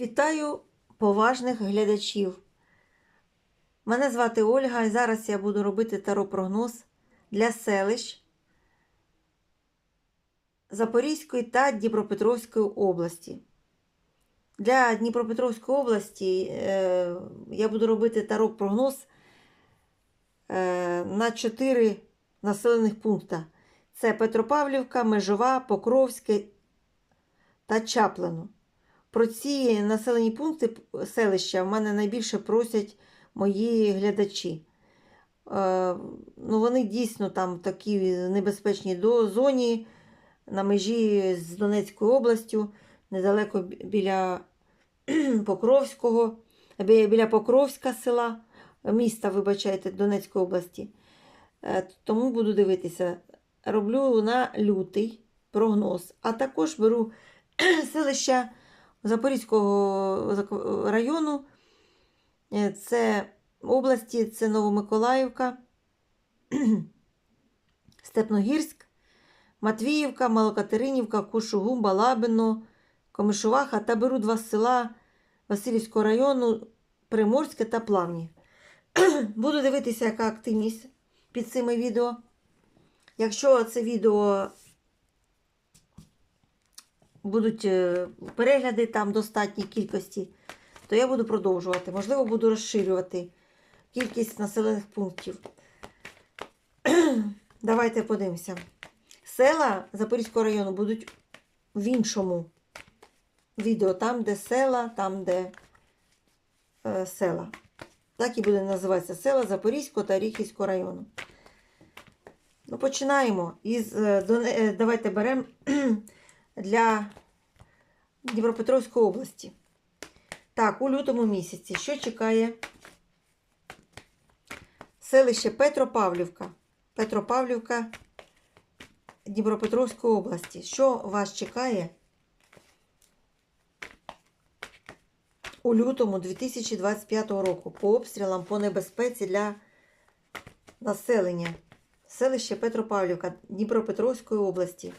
Вітаю поважних глядачів. Мене звати Ольга, і зараз я буду робити таро-прогноз для селищ Запорізької та Дніпропетровської області. Для Дніпропетровської області е, я буду робити таро-прогноз е, на 4 населених пункти. Це Петропавлівка, Межова, Покровське та Чаплино. Про ці населені пункти селища в мене найбільше просять мої глядачі. Е, ну, вони дійсно там такі небезпечні до зоні на межі з Донецькою областю, недалеко біля Покровського, біля Покровська села, міста, вибачайте, Донецької області. Е, Тому буду дивитися. Роблю на лютий прогноз, а також беру селища Запорізького району. Е, Це області, це Новомиколаївка, Степногірськ, Матвіївка, Малокатеринівка, Кушугум, Балабино, Комишуваха та беру два села Васильівського району, Приморське та Плавні. Буду дивитися, яка активність під цими відео. Якщо це відео будуть е, перегляди там достатній кількості, то я буду продовжувати. Можливо, буду розширювати кількість населених пунктів. Давайте подивимося. Села Запорізького району будуть в іншому відео. Там, де села, там, де е, села. Так і буде називатися села Запорізького та Оріхівського району. Ну, починаємо із е, е, давайте беремо для Дніпропетровської області. Так, у лютому місяці, що чекає селище Петропавлівка. Петропавлівка Дніпропетровської області. Що вас чекає у лютому 2025 року по обстрілам, по небезпеці для населення? Селище Петропавлівка Дніпропетровської області.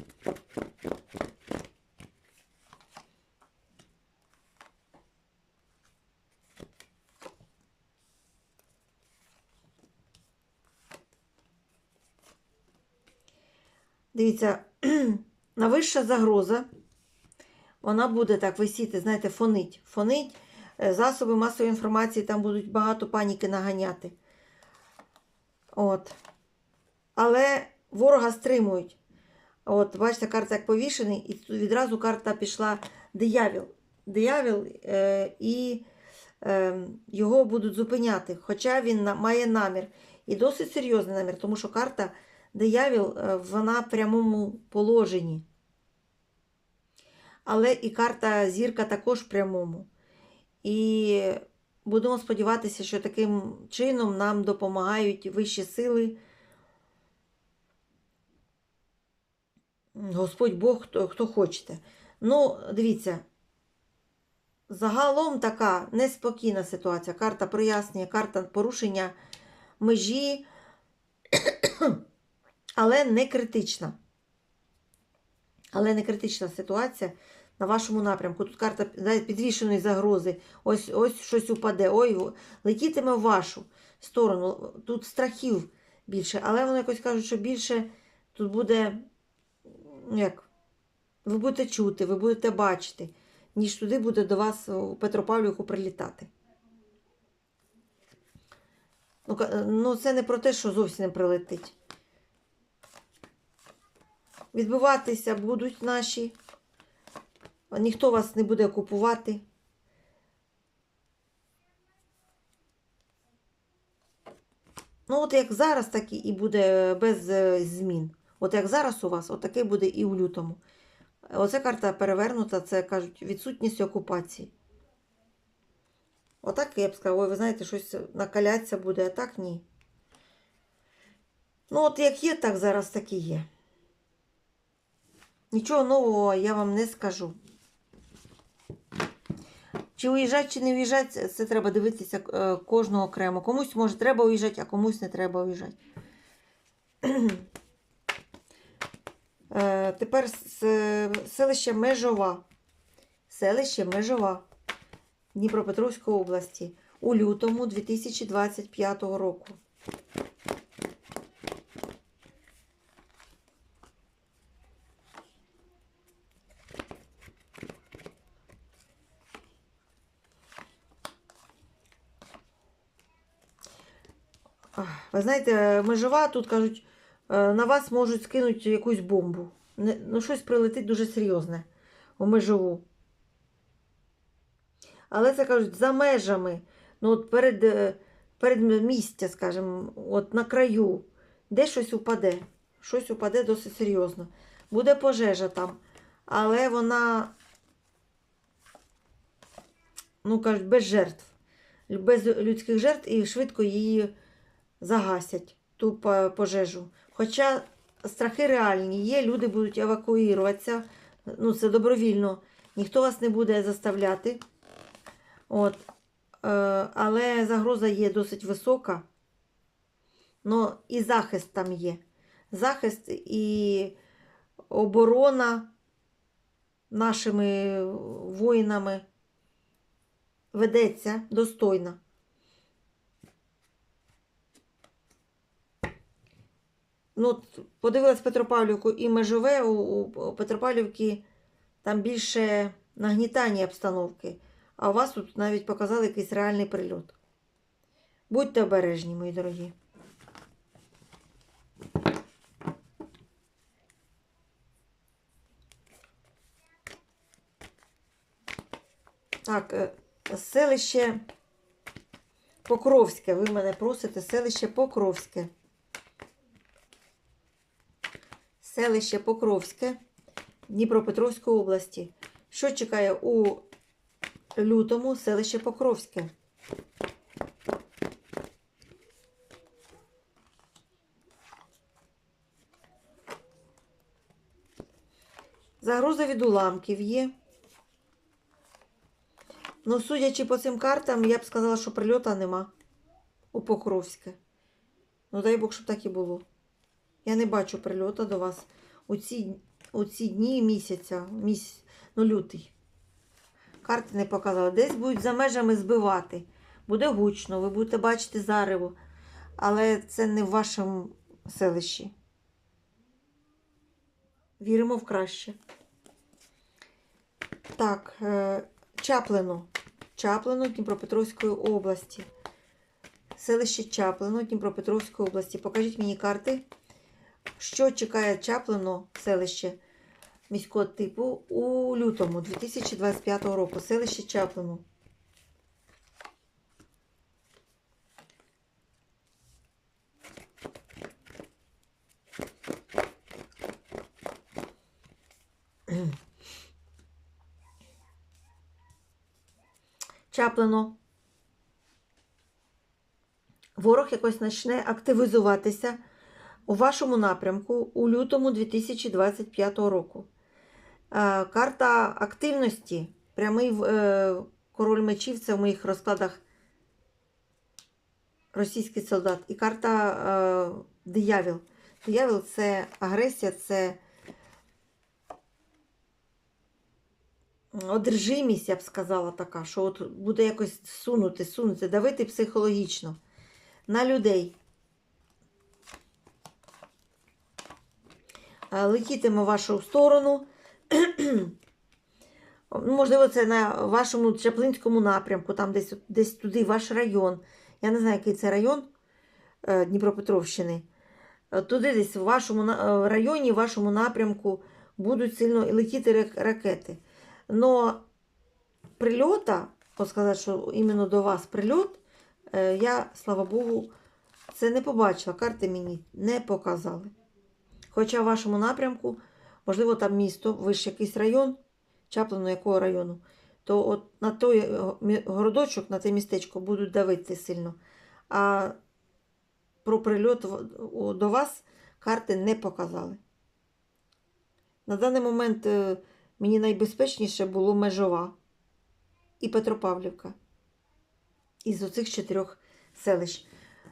Дивіться, найвища загроза, вона буде так висіти, знаєте, фонить. Фонить. Е, Засоби масової інформації там будуть багато паніки наганяти. От. Але ворога стримують. От, бачите, карта як повішений, і відразу карта пішла диявіл. Диявіл е, і е, його будуть зупиняти. Хоча він на- має намір. І досить серйозний намір, тому що карта диявіл, е, вона в прямому положенні. Але і карта зірка також в прямому. І будемо сподіватися, що таким чином нам допомагають вищі сили. Господь Бог, хто, хто хочете. Ну, дивіться, загалом така неспокійна ситуація. Карта прояснення, карта порушення межі, але не критична. Але не критична ситуація на вашому напрямку. Тут карта підвішеної загрози. Ось ось щось упаде. Ой, летітиме в вашу сторону. Тут страхів більше, але вони якось кажуть, що більше тут буде як? Ви будете чути, ви будете бачити, ніж туди буде до вас у Петропавлівку прилітати. Ну, ну, це не про те, що зовсім не прилетить. Відбиватися будуть наші. Ніхто вас не буде окупувати. Ну, от як зараз, так і- буде без е, змін. От як зараз у вас, от таке буде і у лютому. Оце карта перевернута, це кажуть відсутність окупації. Отак я б сказала, ой, ви знаєте, щось накаляться буде, а так ні. Ну, от як є, так зараз так і є. Нічого нового я вам не скажу. Чи уїжджати, чи не уїжджати, це, це треба дивитися е, кожного окремо. Комусь може треба уїжджати, а комусь не треба уїжджати. Е, Тепер селище Межова. Селище Межова. Дніпропетровської області у лютому 2025 року. Ви знаєте, межова тут кажуть, на вас можуть скинути якусь бомбу. Ну, щось прилетить дуже серйозне у межову. Але це кажуть за межами, ну от перед, е, перед місця, скажімо, от на краю, де щось упаде. Щось упаде досить серйозно. Буде пожежа там, але вона, ну кажуть, без жертв, без людських жертв і швидко її загасять, ту пожежу. Хоча страхи реальні є, люди будуть евакуюватися, ну це добровільно, ніхто вас не буде заставляти. От. Е, але загроза є досить висока. Ну, і захист там є. Захист і оборона нашими воїнами ведеться достойно. Ну, подивилась Петропавлівку і межове у, у Петропавлівки там більше нагнітання обстановки. А у вас тут навіть показали якийсь реальний прильот. Будьте обережні, мої дорогі. Так, е, селище Покровське. Ви мене просите, селище Покровське. Селище Покровське Дніпропетровської області. Що чекає у лютому селище Покровське? Загроза від уламків є. Ну, судячи по цим картам, я б сказала, що прильота нема у Покровське. Ну, дай Бог, щоб так і було. Я не бачу прильота до вас у ці, у ці дні місяця, міс... ну, лютий. Карти не показали. Десь будуть за межами збивати. Буде гучно, ви будете бачити зарево. Але це не в вашому селищі. Віримо в краще. Так, е, Чаплино. Чаплино Дніпропетровської області. Селище Чаплино Дніпропетровської області. Покажіть мені карти. Що чекає Чаплино селище міського типу у лютому 2025 року? Селище Чаплино. Чаплино. Ворог якось почне активізуватися у вашому напрямку у лютому 2025 року. Е, Карта активності, прямий е, король мечів це в моїх розкладах російський солдат. І карта е, диявіл. Диявіл це агресія, це одержимість, я б сказала така, що от буде якось сунути, сунути, давити психологічно на людей. Летітиме в вашу сторону. Ну, Можливо, це на вашому Чаплинському напрямку, там десь, десь туди, ваш район. Я не знаю, який це район е, Дніпропетровщини. Е, Туди десь в вашому е, районі, в вашому напрямку будуть сильно летіти ракети. Но прильота, от сказати, що іменно до вас прильот, е, я, слава Богу, це не побачила. Карти мені не показали. Хоча в вашому напрямку, можливо, там місто, вище якийсь район, чаплено якого району, то от на той е, городочок, на те містечко будуть давити сильно. А про прильот до вас карти не показали. На даний момент е, мені найбезпечніше було Межова і Петропавлівка. Із оцих чотирьох селищ.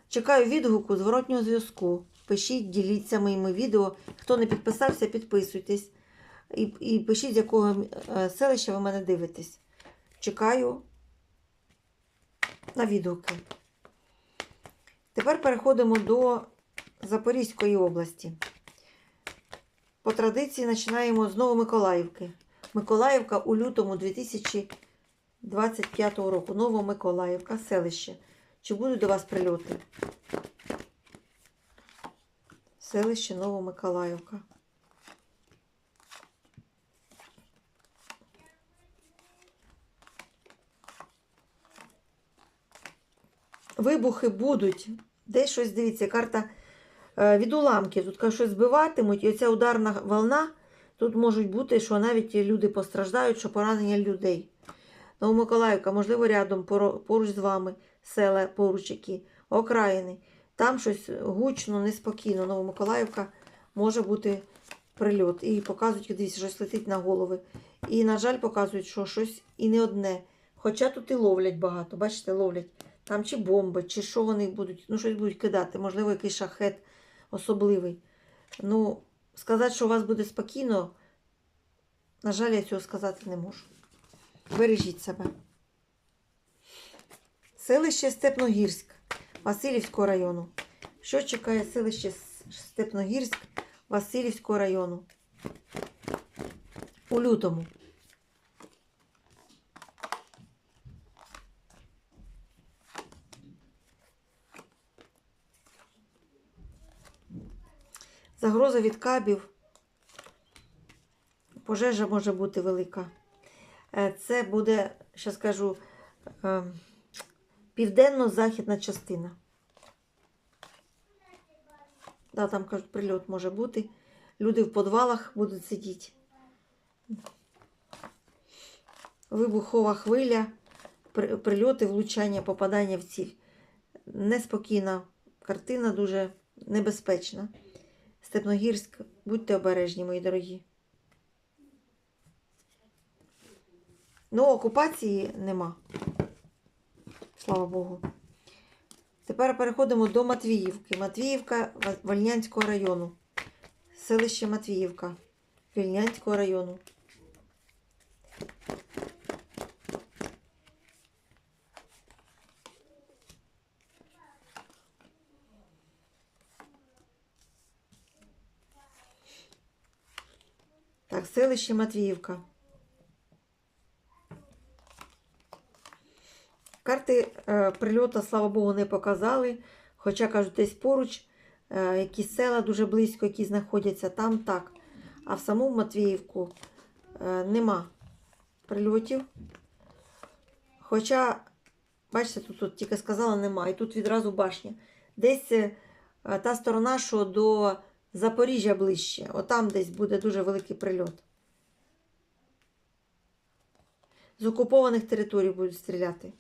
Чекаю відгуку, зворотнього зв'язку. Пишіть, діліться моїми відео. Хто не підписався, підписуйтесь. І, і пишіть, з якого е, селища ви мене дивитесь. Чекаю на відгуки. Тепер переходимо до Запорізької області. По традиції починаємо з Новомиколаївки. Миколаївка у лютому 2025 року. Новомиколаївка, селище. Чи будуть до вас прильоти? Селище Новомиколаївка. Вибухи будуть. Десь щось дивіться, карта е, від уламків. Тут кажуть, щось збиватимуть, і оця ударна волна. Тут можуть бути, що навіть люди постраждають, що поранення людей. Новомиколаївка, можливо, рядом поруч з вами, села поруч які, окраїни. Там щось гучно, неспокійно. Новомиколаївка може бути прильот. І показують, дивіться, щось летить на голови. І, на жаль, показують, що щось і не одне. Хоча тут і ловлять багато. Бачите, ловлять. Там чи бомби, чи що вони будуть, ну щось будуть кидати, можливо, якийсь шахет особливий. Ну, сказати, що у вас буде спокійно, на жаль, я цього сказати не можу. Бережіть себе. Селище Степногірськ Васильівського району. Що чекає селище Степногірськ Васильівського району? У лютому. Загроза від кабів. Пожежа може бути велика. Е, Це буде, ще скажу, е, південно-західна частина. Да, там кажуть, прильот може бути. Люди в підвалах будуть сидіти. Вибухова хвиля, прильоти, влучання, попадання в ціль. Неспокійна картина, дуже небезпечна. Степногірськ, будьте обережні, мої дорогі. Ну, окупації нема. Слава Богу. Тепер переходимо до Матвіївки. Матвіївка Вольнянського району. Селище Матвіївка Вільнянського району. Так, селище Матвіївка. Карти е, прильоту, слава Богу, не показали. Хоча, кажуть, десь поруч е, якісь села дуже близько, які знаходяться, там так. А в саму Матвіївку е, нема прильотів. Хоча, бачите, тут, тут тільки сказала, нема. І тут відразу башня. Десь та сторона, що до Запоріжжя ближче. Отам десь буде дуже великий прильот. З окупованих територій будуть стріляти.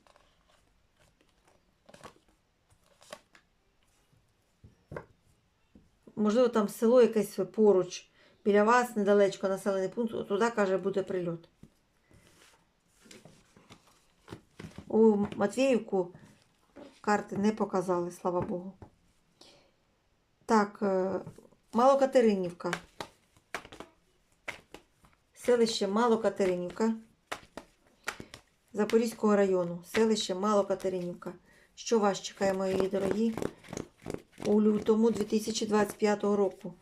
Можливо, там село якесь поруч, біля вас, недалечко населений пункт, туди, каже, буде прильот. У Матвіївку карти не показали, слава Богу. Так, е, Малокатеринівка. Селище Малокатеринівка. Запорізького району. Селище Малокатеринівка. Що вас чекає, мої дорогі, у лютому 2025 року?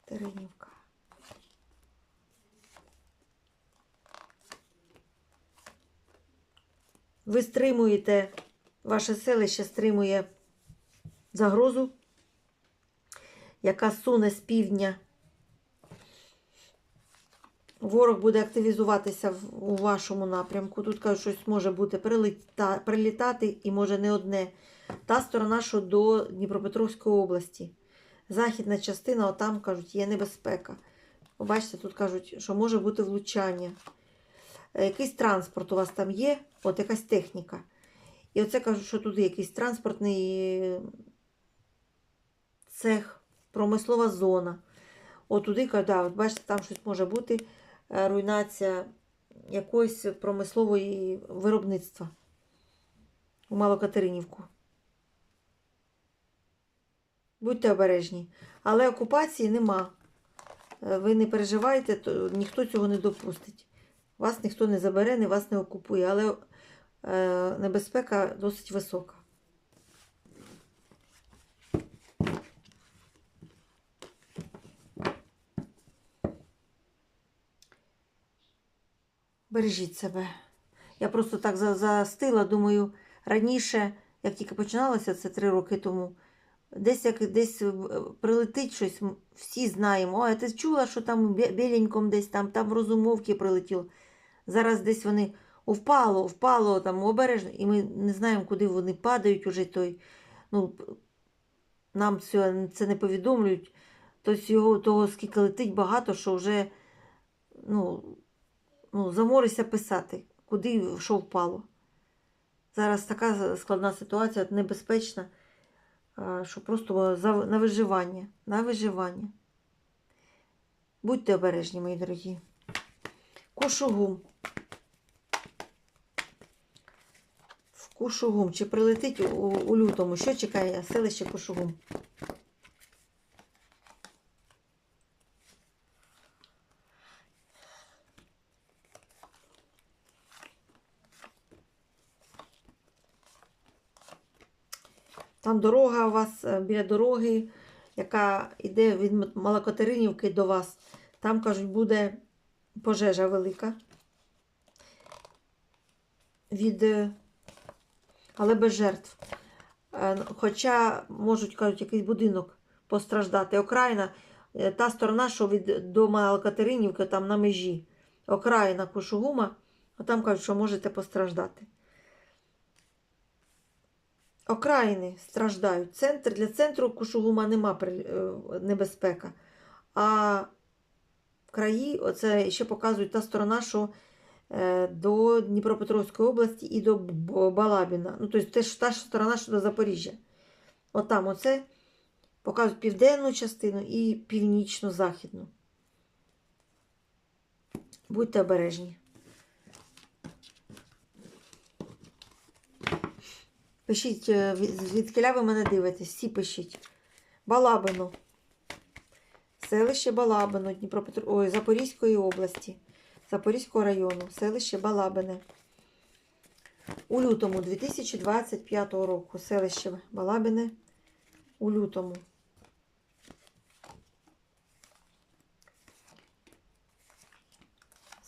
Катеринівка. Ви стримуєте, ваше селище стримує загрозу, яка суне з півдня. Ворог буде активізуватися у вашому напрямку. Тут кажуть, щось може бути приліта, прилітати і може не одне. Та сторона, що до Дніпропетровської області. Західна частина, отам кажуть, є небезпека. Побачите, тут кажуть, що може бути влучання. Е, Якийсь транспорт у вас там є, от якась техніка. І оце кажуть, що туди якийсь транспортний е, цех, промислова зона. От туди, да, от бачите, там щось може бути руйнація якоїсь промислової виробництва у Малокатеринівку. Будьте обережні. Але окупації нема. Е, Ви не переживайте, то ніхто цього не допустить. Вас ніхто не забере, ні вас не окупує, але е, небезпека досить висока. Бережіть себе. Я просто так за- застила, думаю, раніше, як тільки починалося це три роки тому, десь як десь е, прилетить щось, всі знаємо. А ти чула, що там біленьком десь там, там розумовки прилетіло. Зараз десь вони впало, впало там обережно, і ми не знаємо, куди вони падають уже той. Ну, нам це не повідомлюють. Тобто його того, скільки летить багато, що вже ну, ну, заморися писати, куди що впало. Зараз така складна ситуація, небезпечна, що просто на виживання. На виживання. Будьте обережні, мої дорогі. Кушугум. В Кушугум. Чи прилетить у, у лютому? Що чекає селище Кушугум? Там дорога у вас е, біля дороги, яка йде від Малокатеринівки до вас. Там, кажуть, буде пожежа велика. Від... е, Але без жертв. Е, Хоча можуть, кажуть, якийсь будинок постраждати. Окраїна, та сторона, що від до Малокатеринівки, там на межі. Окраїна Кушугума, там кажуть, що можете постраждати. Окраїни страждають. Центр, для центру Кушугума нема е, небезпека. А краї, оце ще показують та сторона, що е, до Дніпропетровської області і до Балабіна. Ну, тобто теж та ж сторона, що до Запоріжжя. Отам оце показують південну частину і північно-західну. Будьте обережні. Пишіть, е, звідкиля ви мене дивитесь, всі пишіть. Балабино. Селище Балабино, Дніпропетр... Ой, Запорізької області, Запорізького району, селище Балабине. У лютому 2025 року. Селище Балабине у лютому.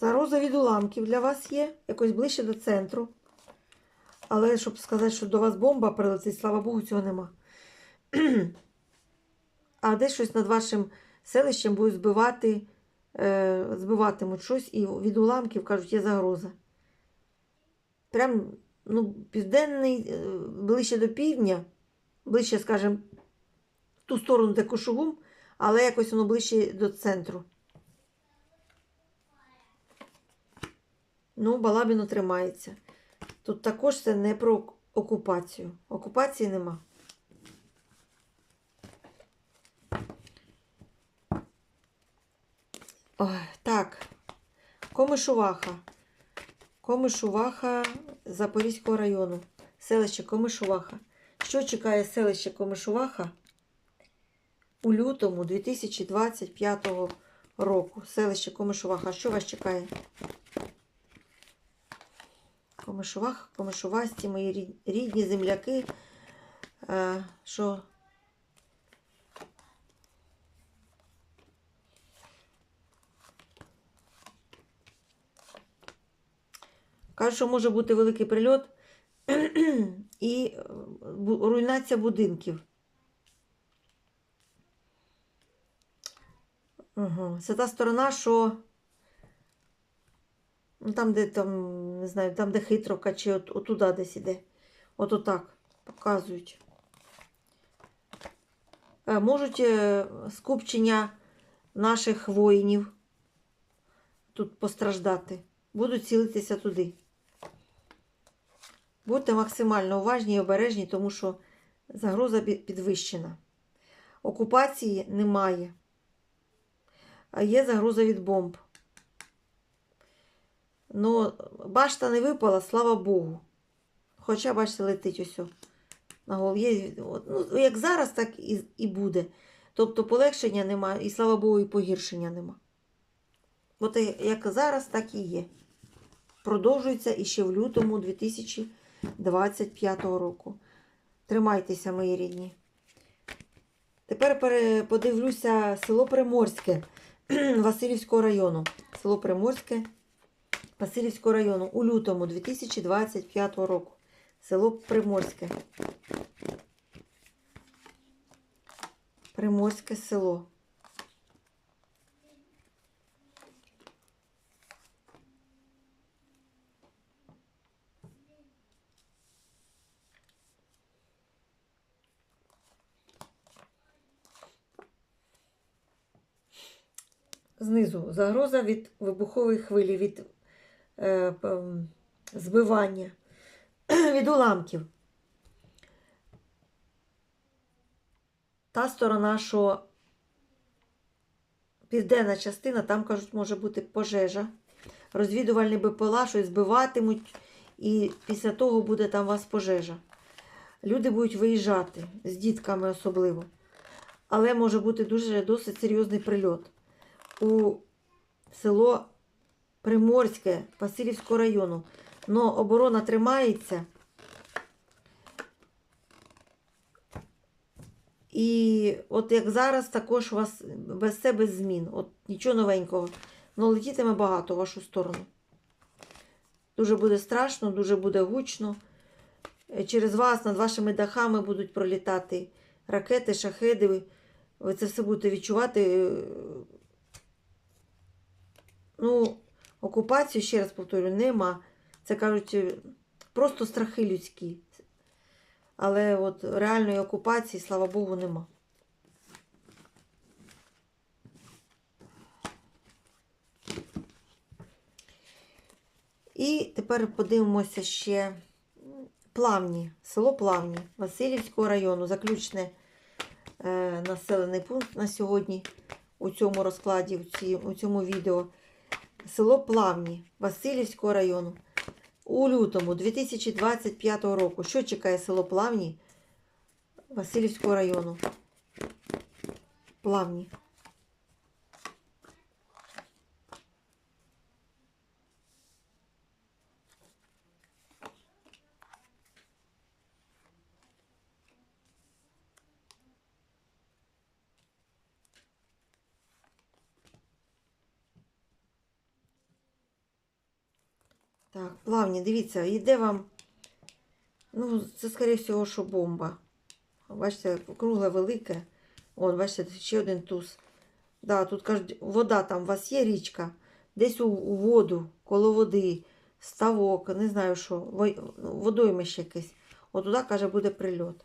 Зароза від уламків для вас є, якось ближче до центру. Але щоб сказати, що до вас бомба прилетить, слава Богу, цього нема. А десь щось над вашим селищем будуть збивати, е, збиватимуть щось, і від уламків кажуть, є загроза. Прям ну, південний, е, ближче до півдня, ближче, скажімо, в ту сторону, де Кошугум, але якось воно ближче до центру. Ну, Балабіно тримається. Тут також це не про окупацію. Окупації нема. Ой, так. Комишуваха. Комишуваха Запорізького району. Селище Комишуваха. Що чекає селище Комишуваха у лютому 2025 року? Селище Комишуваха. Що вас чекає? Комишувах, комишувасті, мої рідні земляки, е, що кажуть, що може бути великий прильот і е, руйнація будинків. Угу. Це та сторона, що Ну, там, де там, не знаю, там, де хитровка, чи от, отуда десь іде. От отак показують. Е, Можуть е, скупчення наших воїнів тут постраждати. Будуть цілитися туди. Будьте максимально уважні і обережні, тому що загроза підвищена. Окупації немає. Є загроза від бомб. Ну, башта не випала, слава Богу. Хоча, бачите, летить ось на голові. Ну, як зараз, так і, і буде. Тобто полегшення нема, і слава Богу, і погіршення нема. От як зараз, так і є. продовжується іще в лютому 2025 року. Тримайтеся, мої рідні. Тепер подивлюся село Приморське Васильівського району. Село Приморське Васильівського району у лютому 2025 року. Село Приморське. Приморське село. Знизу загроза від вибухової хвилі, від збивання, від уламків. Та сторона, що південна частина, там, кажуть, може бути пожежа. Розвідувальні БПЛА щось збиватимуть, і після того буде там у вас пожежа. Люди будуть виїжджати з дітками особливо. Але може бути дуже досить серйозний прильот у село Приморське Васильівського району. Но оборона тримається. І от як зараз, також у вас без це без змін. От нічого новенького. Ну, летітиме багато в вашу сторону. Дуже буде страшно, дуже буде гучно. Е, Через вас над вашими дахами будуть пролітати ракети, шахеди. Ви- Ви це все будете відчувати. Е, Ну, окупацію, ще раз повторю, нема. Це кажуть, е, просто страхи людські. Але от реальної окупації, слава Богу, нема. І тепер подивимося ще Плавні, село Плавні Васильівського району. Заключний е, населений пункт на сьогодні у цьому розкладі, у, у цьому відео. Село Плавні Васильівського району. У лютому 2025 року. Що чекає село Плавні Васильівського району? Плавні. Плавні, дивіться, йде вам. Ну, це, скоріше всього, що бомба. Бачите, кругле велике. От, бачите, ще один туз. Да, тут кажуть, вода там у вас є річка, десь у, у воду, коло води, ставок, не знаю що, во- водоймище якесь. От туди, каже, буде прильот.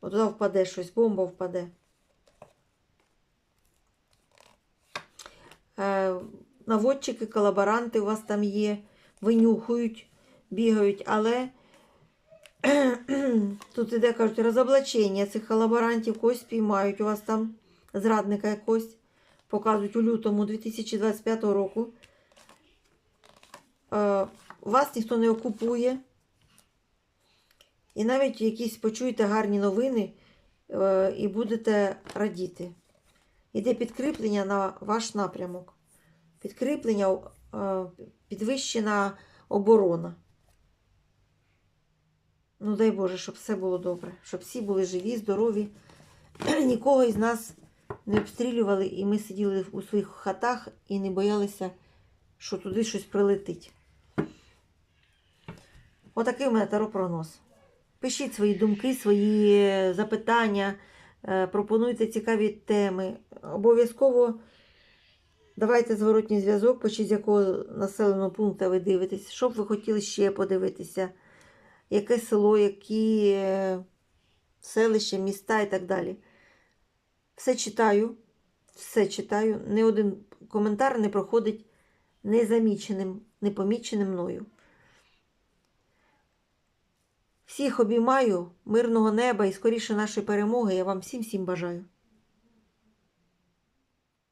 От туди впаде щось, бомба впаде. Е, наводчики, колаборанти у вас там є, винюхують, бігають, але тут іде, кажуть, розоблачення цих колаборантів, когось спіймають, у вас там зрадника якогось, показують у лютому 2025 року. Е, вас ніхто не окупує. І навіть якісь почуєте гарні новини е, і будете радіти. Іде підкріплення на ваш напрямок. Підкріплення, е, підвищена оборона. Ну, дай Боже, щоб все було добре, щоб всі були живі, здорові. Нікого із нас не обстрілювали, і ми сиділи у своїх хатах і не боялися, що туди щось прилетить. Отакий у мене таро прогноз. Пишіть свої думки, свої е, запитання, е, пропонуйте цікаві теми. Обов'язково давайте зворотній зв'язок, пишіть, з якого населеного пункту ви дивитесь, що б ви хотіли ще подивитися, яке село, які е, селища, міста і так далі. Все читаю, все читаю. Ні один коментар не проходить незаміченим, непоміченим мною. Всіх обіймаю, мирного неба і скоріше нашої перемоги. Я вам всім всім бажаю.